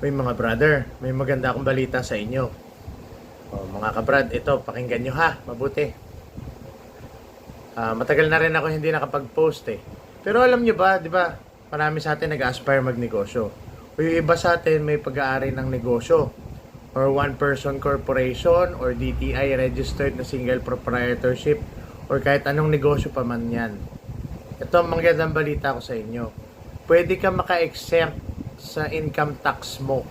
May mga brother, may maganda akong balita sa inyo. O, mga kabrad, ito, pakinggan nyo ha, mabuti. Ah, matagal na rin ako hindi nakapag-post eh. Pero alam nyo ba, di ba, marami sa atin nag-aspire magnegosyo. O yung iba sa atin may pag-aari ng negosyo. Or one-person corporation or DTI registered na single proprietorship or kahit anong negosyo pa man yan. Ito ang magandang balita ko sa inyo. Pwede ka maka-exempt sa income tax mo.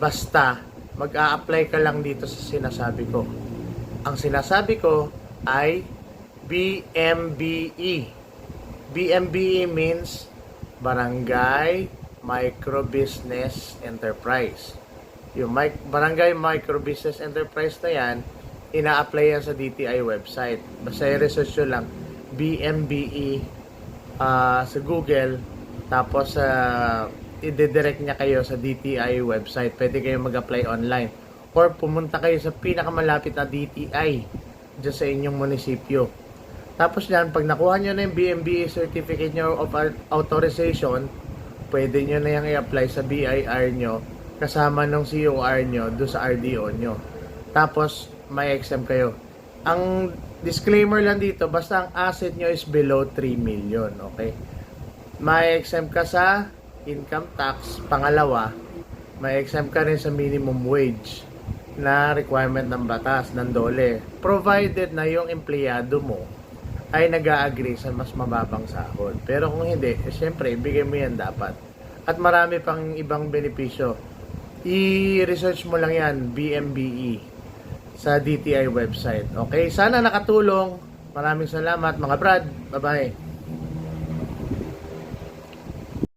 Basta, mag-a-apply ka lang dito sa sinasabi ko. Ang sinasabi ko ay BMBE. BMBE means Barangay Micro Business Enterprise. Yung mic- Barangay Micro Business Enterprise na yan, ina-apply yan sa DTI website. Basta i-research nyo lang BMBE ah, sa Google tapos sa i-direct niya kayo sa DTI website. Pwede kayo mag-apply online. Or pumunta kayo sa pinakamalapit na DTI dyan sa inyong munisipyo. Tapos yan, pag nakuha nyo na yung BMBE certificate nyo of authorization, pwede nyo na yung i-apply sa BIR nyo kasama ng COR nyo do sa RDO nyo. Tapos, may exempt kayo. Ang disclaimer lang dito, basta ang asset nyo is below 3 million, okay? May exempt ka sa income tax. Pangalawa, may exempt ka rin sa minimum wage na requirement ng batas, ng dole. Provided na yung empleyado mo ay nag agree sa mas mababang sahod. Pero kung hindi, eh, syempre, ibigay mo yan dapat. At marami pang ibang benepisyo. I-research mo lang yan, BMBE, sa DTI website. Okay, sana nakatulong. Maraming salamat mga brad. Bye-bye.